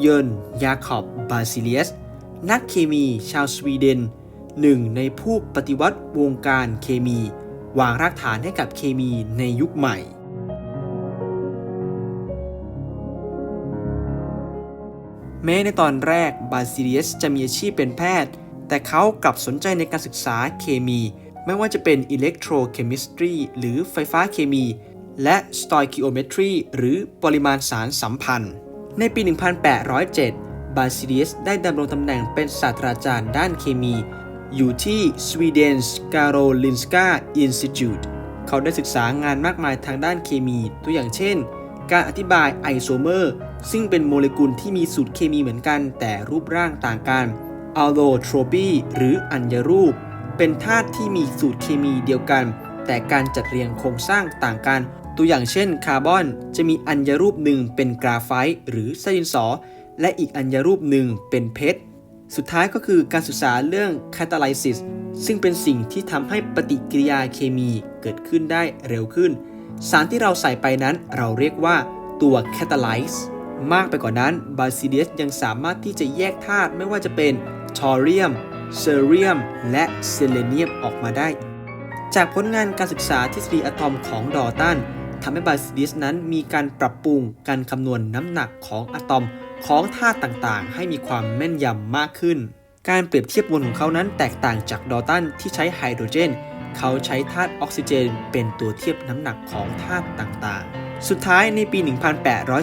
เยินยาคอบบาซิเลียส นักเคมีชาวสวีเดนหนึ่งในผู้ปฏิวัติวงการเคมี วางรากฐานให้กับเคมีในยุคใหม่ แม้ในตอนแรกบาซิเลียสจะมีอาชีพเป็นแพทย์ แต่เขากลับสนใจในการศึกษาเคมี ไม่ว่าจะเป็นอิเล็กโทรเคมิสตรีหรือไฟฟ้าเคมี และสต o ยคิโอเมตรีหรือปริมาณสารสัมพันธ์ ในปี 1807 บาซิเลียสได้ดำรงตำแหน่งเป็นศาสตราจารย์ด้านเคมี อยู่ที่ Sweden's Karolinska Institute เขาได้ศึกษางานมากมายทางด้านเคมีตัวอย่างเช่น การอธิบายไอโซเมอร์ ซึ่งเป็นโมเลกุลที่มีสูตรเคมีเหมือนกัน แต่รูปร่างต่างกันอัลโลโทรปีหรืออัญรูป เป็นธาตุที่มีสูตรเคมีเดียวกัน แต่การจัดเรียงโครงสร้างต่างกัน ตัวอย่างเช่นคาร์บอนจะมีอัญรูปหนึ่งเป็นกราไฟต์หรือไซดินสอและอีกอัญรูปหนึ่งเป็นเพชร สุดท้ายก็คือการศึกษาเรื่อง catalysis ซึ่งเป็นสิ่งที่ทำให้ปฏิกิริยาเคมีเกิดขึ้นได้เร็วขึ้น สารที่เราใส่ไปนั้นเราเรียกว่าตัว catalyze มากไปกว่านั้นบาซิเลียสยังสามารถที่จะแยกธาตุไม่ว่าจะเป็นทอเรียมเซเรียม และเซเลเนียมออกมาได้ จากผลงานการศึกษาทฤษฎีอะตอมของดอตัน ทำให้บาซิลียสนั้นมีการปรับปรุงการคำนวณน้ำหนักของอะตอมของธาตุต่างๆ ให้มีความแม่นยำมากขึ้น การเปรียบเทียบมวลของเขานั้นแตกต่างจากดอตันที่ใช้ไฮโดรเจน เขาใช้ธาตุออกซิเจน เป็นตัวเทียบน้ำหนักของธาตุต่างๆ สุดท้ายในปี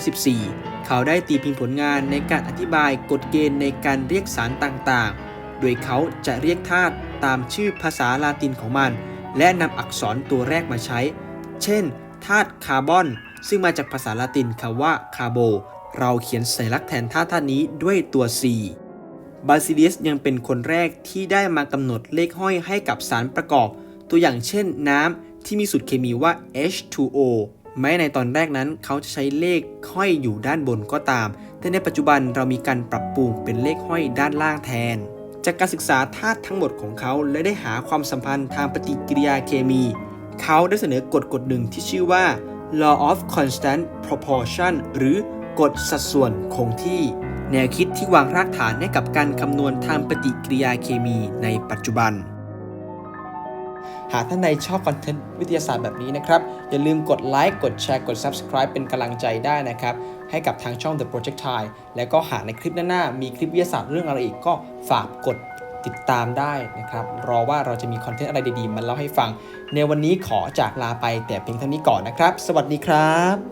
1814 เขาได้ตีพิมพ์ผลงานในการอธิบายกฎเกณฑ์ในการเรียกสารต่างๆ โดยเขาจะเรียกธาตุตามชื่อภาษาลาตินของมัน และนำอักษรตัวแรกมาใช้ เช่น ธาตุคาร์บอน ซึ่งมาจากภาษาลาตินคำว่าคาร์โบ เราเขียนสัญลักษณ์แทนธาตุธาตุนี้ด้วยตัว C บาซิลียสยังเป็นคนแรกที่ได้มากำหนดเลขห้อยให้กับสารประกอบ ตัวอย่างเช่นน้ำที่มีสูตรเคมีว่า H2O แม้ในตอนแรกนั้นเขาจะใช้เลขห้อยอยู่ด้านบนก็ตาม แต่ในปัจจุบันเรามีการปรับปรุงเป็นเลขห้อยด้านล่างแทน จากการศึกษาธาตุทั้งหมดของเขา และได้หาความสัมพันธ์ทางปฏิกิริยาเคมี เขาได้เสนอกฎกฎหนึ่งที่ชื่อว่า law of constant proportion หรือกฎสัดส่วนคงที่ แนวคิดที่วางรากฐานให้กับการคำนวณทางปฏิกิริยาเคมีในปัจจุบัน หากท่านใดชอบคอนเทนต์วิทยาศาสตร์แบบนี้นะครับ อย่าลืมกดไลค์กดแชร์กด Subscribe เป็นกำลังใจได้นะครับ ให้กับทางช่อง The Projectile และก็หากในคลิปหน้าๆมีคลิปวิทยาศาสตร์เรื่องอะไรอีกก็ฝากกด ติดตามได้นะครับ รอว่าเราจะมีคอนเทนต์อะไรดีๆ มาเล่าให้ฟัง ในวันนี้ขอจากลาไปแต่เพียงเท่านี้ก่อนนะครับ สวัสดีครับ